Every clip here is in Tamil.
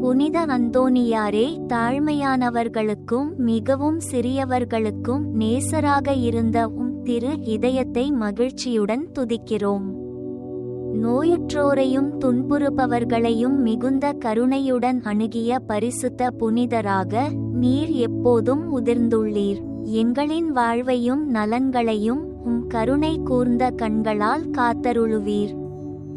புனித அந்தோனியாரே தாழ்மையானவர்களுக்கும் மிகவும் சிறியவர்களுக்கும் நேசராக இருந்த உம் திரு இதயத்தை மகிழ்ச்சியுடன் துதிக்கிறோம். நோயுற்றோரையும் துன்புறுபவர்களையும் மிகுந்த கருணையுடன் அணுகிய பரிசுத்த புனிதராக நீர் எப்போதும் உதிர்ந்துள்ளீர். எங்களின் வாழ்வையும் நலன்களையும் உம் கருணை கூர்ந்த கண்களால் காத்தருளுவீர்.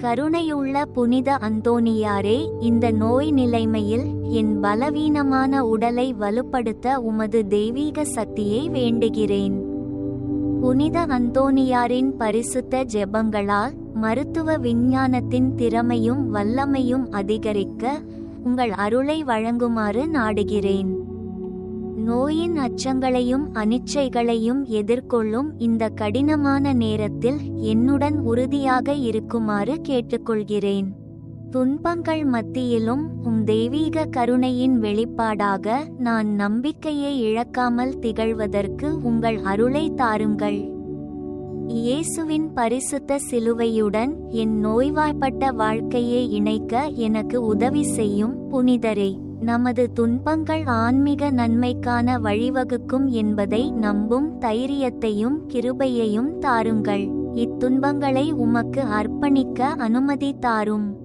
கருணையுள்ள புனித அந்தோனியாரே இந்த நோய் நிலைமையில் என் பலவீனமான உடலை வலுப்படுத்த உமது தெய்வீக சக்தியை வேண்டுகிறேன். புனித அந்தோனியாரின் பரிசுத்த ஜெபங்களால் மருத்துவ விஞ்ஞானத்தின் திறமையும் வல்லமையும் அதிகரிக்க உங்கள் அருளை வழங்குமாறு நாடுகிறேன். நோயின் அச்சங்களையும் அனிச்சைகளையும் எதிர்கொள்ளும் இந்த கடினமான நேரத்தில் என்னுடன் உறுதியாக இருக்குமாறு கேட்டுக்கொள்கிறேன். துன்பங்கள் மத்தியிலும் உம் தெய்வீக கருணையின் வெளிப்பாடாக நான் நம்பிக்கையை இழக்காமல் திகழ்வதற்கு உங்கள் அருளை தாருங்கள். இயேசுவின் பரிசுத்த சிலுவையுடன் என் நோய்வாய்ப்பட்ட வாழ்க்கையை இணைக்க எனக்கு உதவி செய்யும் புனிதரே. நமது துன்பங்கள் ஆன்மீக நன்மைக்கான வழிவகுக்கும் என்பதை நம்பும் தைரியத்தையும் கிருபையையும் தாருங்கள். இத்துன்பங்களை உமக்கு அர்ப்பணிக்க அனுமதி தாரும்.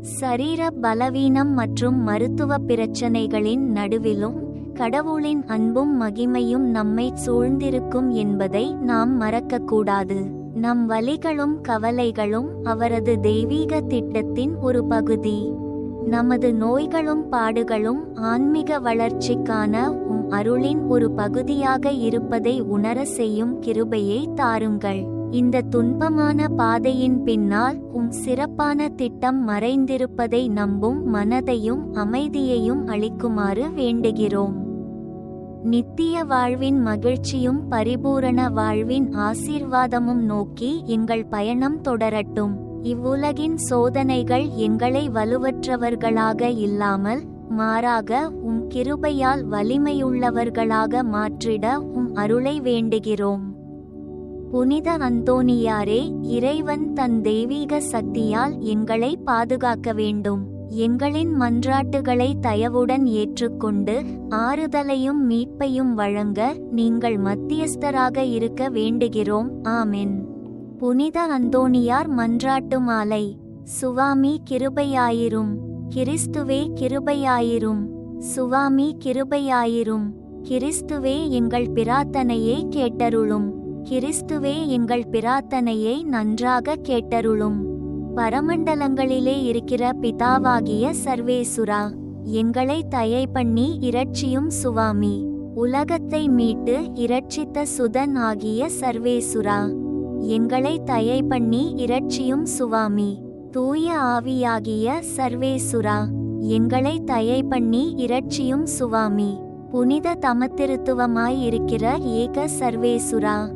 சரீர பலவீனம் மற்றும் மருத்துவ பிரச்சனைகளின் நடுவிலும் கடவுளின் அன்பும் மகிமையும் நம்மை சூழ்ந்திருக்கும் என்பதை நாம் மறக்கக்கூடாது. நம் வலிகளும் கவலைகளும் அவரது தெய்வீக திட்டத்தின் ஒரு பகுதி. நமது நோய்களும் பாடுகளும் ஆன்மீக வளர்ச்சிக்கான உம் அருளின் ஒரு பகுதியாக இருப்பதை உணர செய்யும் கிருபையை தாருங்கள். இந்த துன்பமான பாதையின் பின்னால் உம் சிறப்பான திட்டம் மறைந்திருப்பதை நம்பும் மனதையும் அமைதியையும் அளிக்குமாறு வேண்டுகிறோம். நித்திய வாழ்வின் மகிழ்ச்சியும் பரிபூரண வாழ்வின் ஆசீர்வாதமும் நோக்கி எங்கள் பயணம் தொடரட்டும். இவ்வுலகின் சோதனைகள் எங்களை வலுவற்றவர்களாக இல்லாமல் மாறாக உம் கிருபையால் வலிமையுள்ளவர்களாக மாற்றிட உம் அருளை வேண்டுகிறோம். புனித அந்தோனியாரே இறைவன் தன் தெய்வீக சக்தியால் எங்களை பாதுகாக்க வேண்டும். எங்களின் மன்றாட்டுகளை தயவுடன் ஏற்றுக்கொண்டு ஆறுதலையும் மீட்பையும் வழங்க நீங்கள் மத்தியஸ்தராக இருக்க வேண்டுகிறோம். ஆமென். புனித அந்தோணியார் மன்றாட்டு மாலை. சுவாமி கிருபையாயிரும். கிறிஸ்துவே கிருபையாயிரும். சுவாமி கிருபையாயிரும். கிறிஸ்துவே எங்கள் பிரார்த்தனையை கேட்டருளும். கிறிஸ்துவே எங்கள் பிரார்த்தனையை நன்றாக கேட்டருளும். பரமண்டலங்களிலே இருக்கிற பிதாவாகிய சர்வேசுரா எங்களை தயை பண்ணி இரட்சியும் சுவாமி. உலகத்தை மீட்டு இரட்சித்த சுதன் ஆகிய சர்வேசுரா எங்களை தயை பண்ணி இரட்சியும் சுவாமி. தூய ஆவியாகிய சர்வேசுரா எங்களை தயை பண்ணி இரட்சியும் சுவாமி. புனித தமத்திருத்துவமாய் இருக்கிற ஏக சர்வேசுரா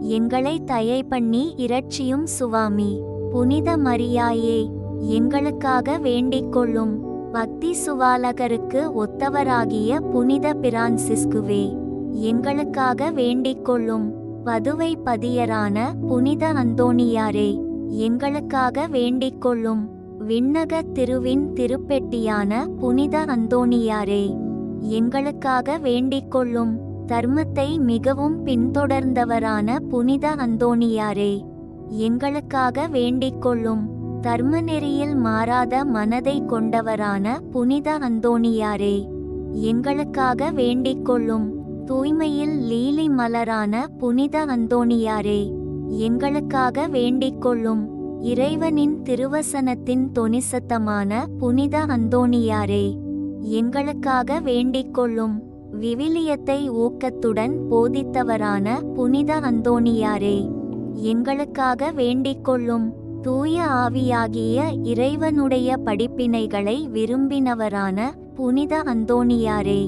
எங்களை தயை பண்ணி இரட்சியும் சுவாமி. புனித மரியாயே எங்களுக்காக வேண்டிக் கொள்ளும் பக்தி சுவாலகருக்கு ஒத்தவராகிய புனித பிரான்சிஸ்குவே எங்களுக்காக வேண்டிக் கொள்ளும் வதுவை பதியரான புனித அந்தோணியாரே எங்களுக்காக வேண்டிக் கொள்ளும் விண்ணக திருவின் திருப்பெட்டியான புனித அந்தோணியாரே எங்களுக்காக வேண்டிக் கொள்ளும் தர்மத்தை மிகவும் பின்தொடர்ந்தவரான புனித அந்தோணியாரே எங்களுக்காக வேண்டிக் கொள்ளும் தர்மநெறியில் மாறாத மனதை கொண்டவரான புனித அந்தோணியாரே எங்களுக்காக வேண்டிக் கொள்ளும் தூய்மையில் லீலி மலரான புனித அந்தோணியாரே எங்களுக்காக வேண்டிக் கொள்ளும் இறைவனின் திருவசனத்தின் தொனிசத்தமான புனித அந்தோணியாரே எங்களுக்காக வேண்டிக் கொள்ளும் விவிலியத்தை ஊக்கத்துடன் போதித்தவரான புனித அந்தோணியாரே எங்களுக்காக வேண்டிக் கொள்ளும் தூய ஆவியாகிய இறைவனுடைய படிப்பினைகளை விரும்பினவரான புனித அந்தோணியாரே.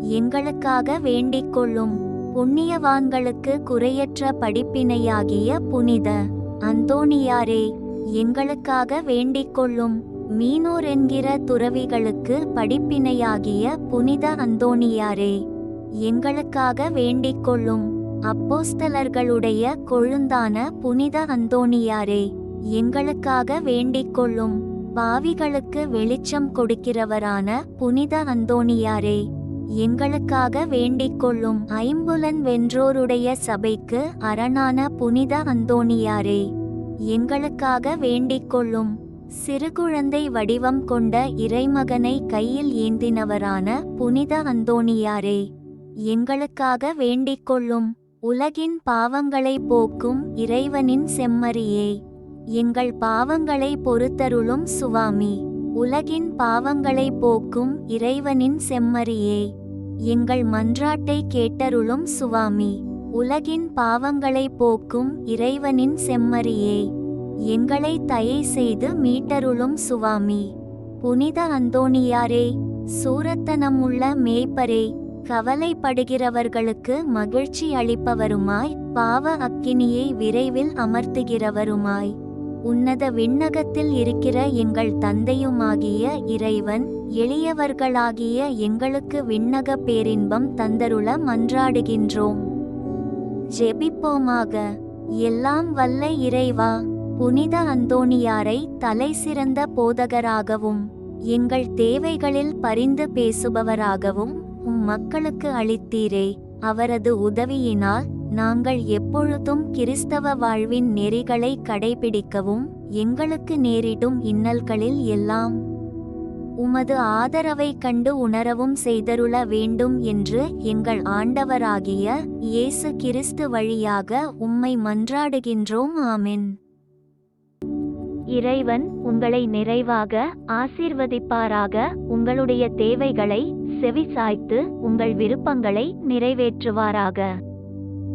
எங்களுக்காக வேண்டிக் கொள்ளும் புண்ணியவான்களுக்கு குறையற்ற படிப்பினையாகிய புனித அந்தோணியாரே எங்களுக்காக வேண்டிக் கொள்ளும் மீனோர் என்கிற துறவிகளுக்கு படிப்பினையாகிய புனித அந்தோணியாரே எங்களுக்காக வேண்டிக் கொள்ளும் அப்போஸ்தலர்களுடைய கொழுந்தான புனித அந்தோணியாரே எங்களுக்காக வேண்டிக் கொள்ளும் பாவிகளுக்கு வெளிச்சம் கொடுக்கிறவரான புனித அந்தோணியாரே. எங்களுக்காக வேண்டிக் கொள்ளும் ஐம்புலன் வென்றோருடைய சபைக்கு அரணான புனித அந்தோணியாரே எங்களுக்காக வேண்டிக் கொள்ளும் சிறுகுழந்தை வடிவம் கொண்ட இறைமகனை கையில் ஏந்தினவரான புனித அந்தோணியாரே எங்களுக்காக வேண்டிக் கொள்ளும் உலகின் பாவங்களை போக்கும் இறைவனின் செம்மறியே எங்கள் பாவங்களை பொறுத்தருளும் சுவாமி உலகின் பாவங்களை போக்கும் இறைவனின் செம்மறியே. எங்கள் மன்றாட்டை கேட்டருளும் சுவாமி உலகின் பாவங்களை போக்கும் இறைவனின் செம்மறியே. எங்களை தயை செய்து மீட்டருளும் சுவாமி புனித அந்தோணியாரே சூரத்தனமுள்ள மேய்ப்பரே கவலைப்படுகிறவர்களுக்கு மகிழ்ச்சி அளிப்பவருமாய் பாவ அக்கினியை விரைவில் அமர்த்துகிறவருமாய். உன்னத விண்ணகத்தில் இருக்கிற எங்கள் தந்தையுமாகிய இறைவன் எளியவர்களாகிய எங்களுக்கு விண்ணக பேரின்பம் தந்தருள மன்றாடுகின்றோம். ஜெபிப்போமாக. எல்லாம் வல்ல இறைவா புனித அந்தோணியாரை தலை சிறந்த போதகராகவும் எங்கள் தேவைகளில் பரிந்து பேசுபவராகவும் உம் மக்களுக்கு அளித்தீரே. அவரது உதவியினால் நாங்கள் எப்பொழுதும் கிறிஸ்தவ வாழ்வின் நெறிகளை கடைபிடிக்கவும் எங்களுக்கு நேரிடும் இன்னல்களில் எல்லாம் உமது ஆதரவை கண்டு உணரவும் செய்தருள வேண்டும் என்று எங்கள் ஆண்டவராகிய இயேசு கிறிஸ்து வழியாக உம்மை மன்றாடுகின்றோம். ஆமென். இறைவன் உங்களை நிறைவாக ஆசீர்வதிப்பாராக. உங்களுடைய தேவைகளை செவிசாய்த்து உங்கள் விருப்பங்களை நிறைவேற்றுவாராக.